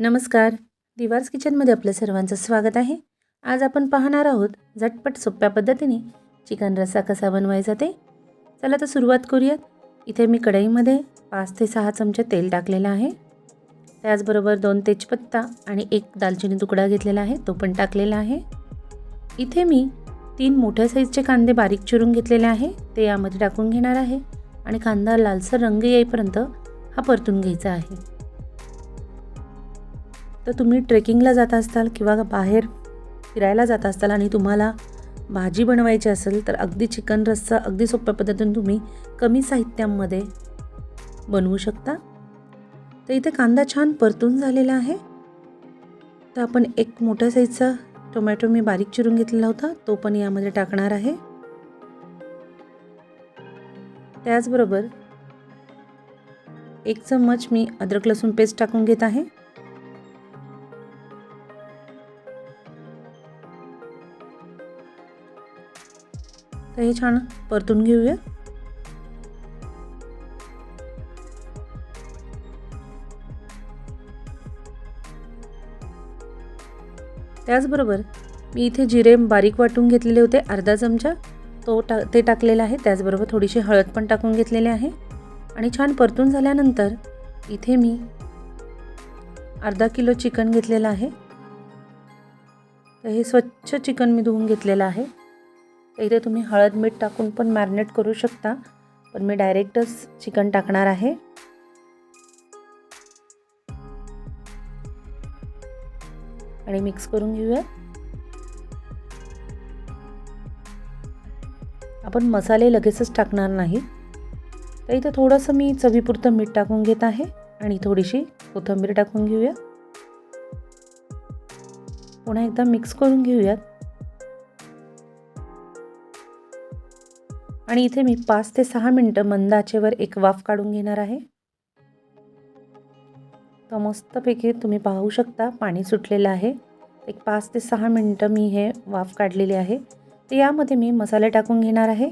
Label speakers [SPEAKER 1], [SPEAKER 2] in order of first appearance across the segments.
[SPEAKER 1] नमस्कार. दिवार्स किचनमध्ये आपलं सर्वांचं स्वागत आहे. आज आपण पाहणार आहोत झटपट सोप्या पद्धतीने चिकन रस्सा कसा बनवायचा ते. चला तर सुरुवात करूयात. इथे मी कढईमध्ये पाच ते सहा चमचे तेल टाकलेलं आहे. त्याचबरोबर दोन तेजपत्ता आणि एक दालचिनी तुकडा घेतलेला आहे तो पण टाकलेला आहे. इथे मी तीन मोठ्या साईजचे कांदे बारीक चिरून घेतलेले आहे ते यामध्ये टाकून घेणार आहे. आणि कांदा लालसर रंग येईपर्यंत हा परतून घ्यायचा आहे. तर तुम्ही ट्रेकिंगला जात असताल किंवा बाहेर फिरायला जात असताल आणि तुम्हाला भाजी बनवायची असेल तर अगदी चिकन रस्सा अगदी सोप्या पद्धतीने तुम्ही कमी साहित्यामध्ये बनवू शकता. तर इथे कांदा छान परतून झालेला आहे. तर आपण एक मोठ्या साईजचा टोमॅटो मी बारीक चिरून घेतलेला होता तो पण यामध्ये टाकणार आहे. त्याचबरोबर एक चम्मच मी अद्रक लसूण पेस्ट टाकून घेत आहे. तर हे छान परतून घेऊया. त्याचबरोबर मी इथे जिरे बारीक वाटून घेतलेले होते अर्धा चमचा. तो टा ते टाकलेला आहे त्याचबरोबर थोडीशी हळद पण टाकून घेतलेली आहे. आणि छान परतून झाल्यानंतर इथे मी अर्धा किलो चिकन घेतलेलं आहे. तर हे स्वच्छ चिकन मी धुवून घेतलेलं आहे. तर इथे तुम्ही हळद मीठ टाकून पण मॅरिनेट करू शकता. पण मी डायरेक्टच चिकन टाकणार आहे. आणि मिक्स करून घेऊया. आपण मसाले लगेचच टाकणार नाही. तर इथं थोडंसं मी चवीपुरतं मीठ टाकून घेत आहे. आणि थोडीशी कोथिंबीर टाकून घेऊया. पुन्हा एकदा मिक्स करून घेऊयात. आणि इथे मी पाच ते सहा मिनटं मंद आचेवर एक वाफ काढून घेणार आहे. तर मस्तपैकी तुम्ही पाहू शकता पाणी सुटलेलं आहे. एक पाच ते सहा मिनटं मी हे वाफ काढलेली आहे. तर यामध्ये मी मसाले टाकून घेणार आहे.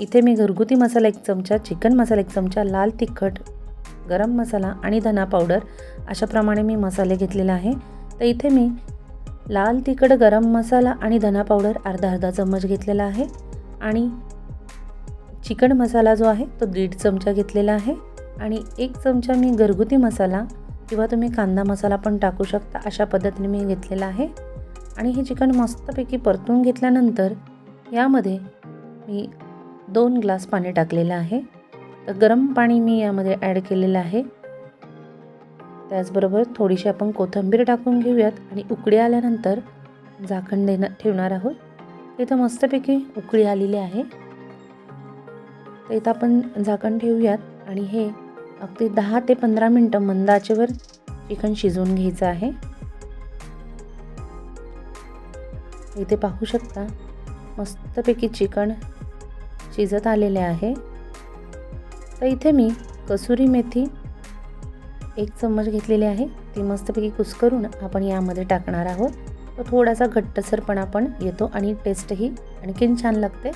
[SPEAKER 1] इथे मी घरगुती मसाला एक चमचा चिकन मसाला एक चमचा लाल तिखट गरम मसाला आणि धना पावडर अशाप्रमाणे मी मसाले घेतलेले आहे. तर इथे मी लाल तिखट गरम मसाला आणि धना पावडर अर्धा अर्धा चम्मच घेतलेला आहे. आणि चिकन मसाला जो आहे तो दीड चमचा घेतलेला आहे आणि एक चमचा मी घरगुती मसाला किंवा तुम्ही कांदा मसाला पण टाकू शकता अशा पद्धतीने मी घेतलेला आहे. आणि हे चिकन मस्तपैकी परतून घेतल्यानंतर यामध्ये मी दोन ग्लास पाणी टाकलेलं आहे. तर गरम पाणी मी यामध्ये ॲड केलेलं आहे. त्याचबरोबर थोडीशी आपण कोथिंबीर टाकून घेऊयात आणि उकळी आल्यानंतर झाकण देणं ठेवणार आहोत. इथं मस्तपैकी उकळी आलेली आहे. तर इथं आपण झाकण ठेवूयात आणि हे अगदी दहा ते पंधरा मिनटं मंदाचेवर चिकन शिजवून घ्यायचं आहे. इथे पाहू शकता मस्तपैकी चिकन शिजत आलेले आहे. तर इथे मी कसुरी मेथी एक चम्मच घेतलेली आहे. ती मस्तपैकी कुस्करून आपण यामध्ये टाकणार आहोत. तो थोडासा घट्टसरपणा पण येतो आणि टेस्टही आणखीन छान लागते.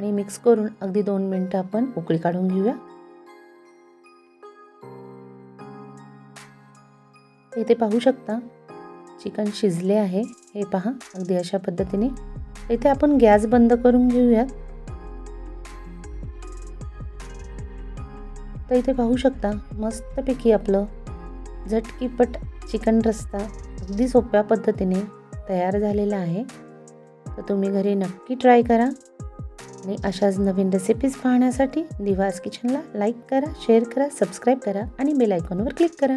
[SPEAKER 1] आणि मिक्स करून अगदी दोन मिनटं आपण उकळी काढून घेऊया. इथे पाहू शकता चिकन शिजले आहे. हे पहा अगदी अशा पद्धतीने. इथे आपण गॅस बंद करून घेऊयात. तर इथे पाहू शकता मस्तपैकी आपलं झटकीपट चिकन रस्ता अगदी सोप्या पद्धतीने तयार झालेला आहे. तर तुम्ही घरी नक्की ट्राय करा. आणि अशाच नवीन रेसिपीज पाहण्यासाठी दिवास किचनला लाईक करा शेअर करा सबस्क्राईब करा आणि बेल आयकॉनवर क्लिक करा.